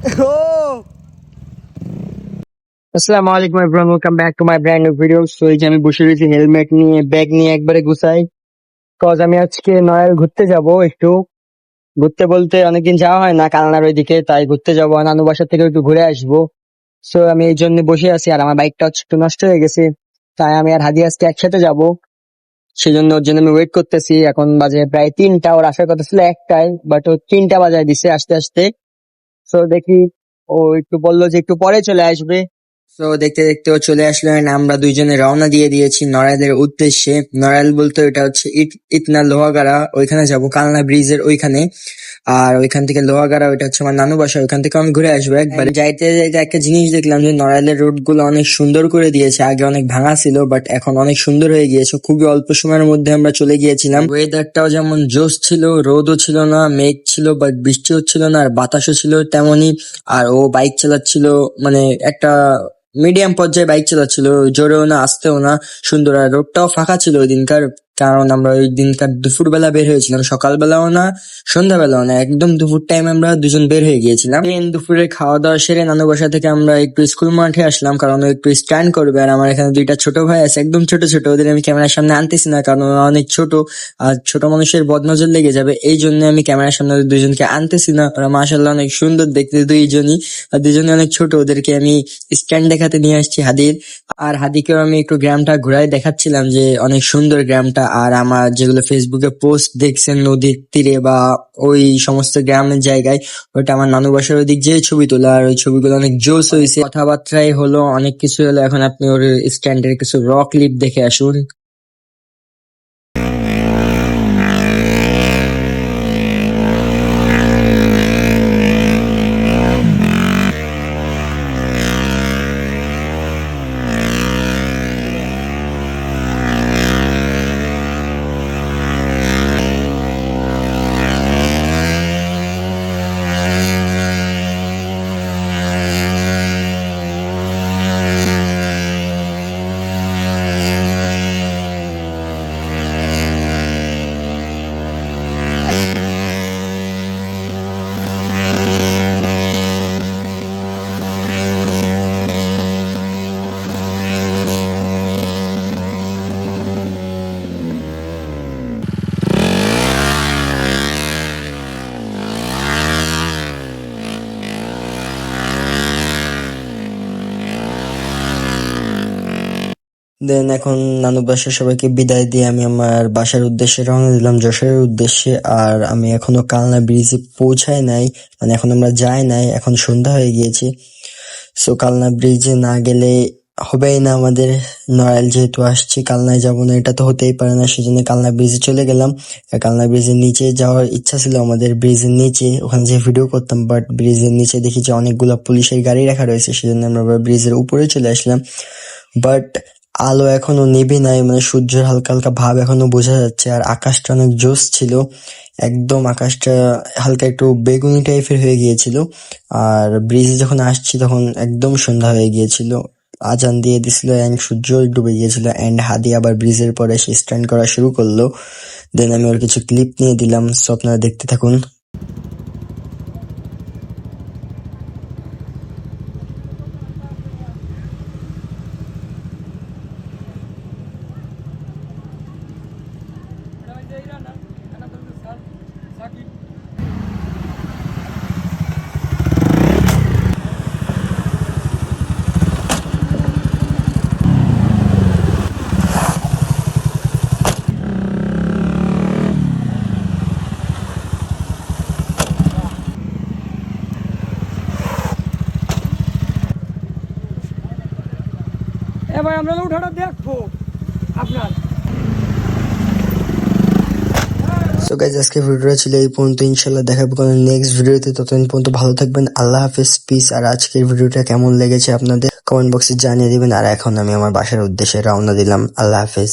ও আসসালামু আলাইকুম everyone welcome back to my brand new video so এই যে আমি বসে রয়েছি হেলমেট নিয়ে ব্যাগ নিয়ে একবারে গুছাই। কজ আমি আজকে নয়াল ঘুরতে যাব একটু। ঘুরতে বলতে অনেকদিন যাওয়া হয় না কালনার ওইদিকে, তাই ঘুরতে যাব। নানু বাসার থেকে একটু ঘুরে আসব। সো আমি এই জন্য বসে আছি, আর আমার বাইকটা একটু নষ্ট হয়ে গেছে। তাই আমি আর হাদি আজকে একসাথে যাব। সেই জন্য ওর জন্য আমি ওয়েট করতেছি। এখন বাজে প্রায় তিনটা, ওর আসার কথা ছিল একটাই বাট ও তিনটা বাজায় দিছে আস্তে আসতে। সো দেখি ও একটু বলল যে একটু পরে চলে আসবে। তো দেখতে দেখতে ও চলে আসলো and আমরা দুইজনে রওনা দিয়ে দিয়েছি নড়াইলের উদ্দেশ্যে। নড়াইল বলতে ওইটা হচ্ছে ইটনা লোহাগাড়া, ওইখানে যাব। কালনা ব্রিজের ওইখানে। আর ওইখান থেকে লোহাগাড়া, ওইটা হচ্ছে আমার নানু বাসা, ওইখান থেকে আমি ঘুরে আসব একবার। যাইতে যাইতে একটা জিনিস দেখলাম যে নড়াইলের রোডগুলো অনেক সুন্দর করে দিয়েছে। আগে অনেক ভাঙা ছিল, বাট এখন অনেক সুন্দর হয়ে গিয়েছে। খুবই অল্প সময়ের মধ্যে আমরা চলে গিয়েছিলাম। ওয়েদারটাও যেমন জোশ ছিল, রোদও ছিল না, মেঘ ছিল, বাট বৃষ্টি হচ্ছিল না, আর বাতাসও ছিল তেমনই। আর ও বাইক চালাচ্ছিল মানে একটা মিডিয়াম পর্যায়ে বাইক চালাচ্ছিল, জোরেও না, আসতেও না, সুন্দর, আর রোডটাও ফাঁকা ছিল ওই দিনকার কারণ আমরা ওই দিনকার দুপুর বেলা বের হয়েছিলাম সকালবেলাও না, সন্ধ্যাবেলাও না, একদম দুপুর টাইম আমরা দুজন বের হয়ে গিয়েছিলাম। দিন দুপুরে খাওয়া দাওয়া সেরে নানু বাসা থেকে আমরা একটু স্কুল মাঠে আসলাম, কারণ একটু স্ট্যান্ড করবে, আর আমার এখানে দুইটা ছোট ভাই আছে, একদম ছোট ছোট, ওদের আমি ক্যামেরার সামনে আনতেছি না, কারণ ওরা অনেক ছোট, আর ছোট মানুষের বদনজর লেগে যাবে, এই জন্য আমি ক্যামেরার সামনে দুজনকে আনতেছি না। ওরা মাসাল্লাহ অনেক সুন্দর দেখতে, দুইজনই, আর দুজনে অনেক ছোট, ওদেরকে আমি স্ট্যান্ড দেখাতে নিয়ে আসছি হাদির। আর হাদিকেও আমি একটু গ্রামটা ঘুরাই দেখাচ্ছিলাম যে অনেক সুন্দর গ্রামটা আর আমার যেগুলো ফেসবুকে পোস্ট দেখছেন নদীর তীরে বা ওই সমস্ত গ্রামের জায়গায় ওটা আমার নানু বাসার ওই দিক যে ছবি তোলা, আর ওই ছবিগুলো অনেক জোস হয়েছে। কথাবার্তাই হলো, অনেক কিছু হলো। এখন আপনি ওর স্ট্যান্ডের কিছু রক লিপ দেখে আসুন। দেন এখন নানু বাসার সবাইকে বিদায় দিয়ে আমি আমার বাসার উদ্দেশ্যে রওনা দিলাম, যশোরের উদ্দেশ্যে। আর আমি এখনও কালনা ব্রিজে পৌঁছাই নাই মানে এখন আমরা যাই নাই, এখন সন্ধ্যা হয়ে গিয়েছে। সো কালনা ব্রিজে না গেলে হবেই না আমাদের। নড়াইল যেহেতু আসছি, কালনায় যাব না, এটা তো হতেই পারে না, সেজন্য কালনা ব্রিজে চলে গেলাম। কালনা ব্রিজের নিচে যাওয়ার ইচ্ছা ছিল আমাদের ব্রিজের নিচে, ওখানে যে ভিডিও করতাম বাট ব্রিজের নিচে দেখি যে অনেকগুলো পুলিশের গাড়ি রাখা রয়েছে, সেজন্য আমরা ব্রিজের উপরে চলে আসলাম। বাট আলো এখনও নিভে নাই মানে সূর্যের হালকা হালকা ভাব এখনও বোঝা যাচ্ছে। আর আকাশটা অনেক জোস ছিল, একদম আকাশটা হালকা একটু বেগুনি টাইপের হয়ে গিয়েছিল। আর ব্রিজে যখন আসছি তখন একদম সন্ধ্যা হয়ে গিয়েছিল। আজান দিয়ে দিছিল এন্ড সূর্য ডুবে গিয়েছিল এন্ড হাদি আবার ব্রিজের পরে সে স্ট্যান্ড করা শুরু করল। দেন আমি ওর কিছু ক্লিপ নিয়ে দিলাম। সো আপনারা দেখতে থাকুন। এবার আমরা উঠাটা দেখব আপনার। সো গাইজ আজকে ভিডিওটা ছিল এই পর্যন্ত। ইনশাল্লাহ দেখাবো কোনো নেক্সট ভিডিওতে। ততদিন পর্যন্ত ভালো থাকবেন। আল্লাহ হাফেজ পিস আর আজকের ভিডিওটা কেমন লেগেছে আপনাদের কমেন্ট বক্সে জানিয়ে দিবেন। আর এখন আমি আমার বাসার উদ্দেশ্যে রওনা দিলাম। আল্লাহ হাফেজ।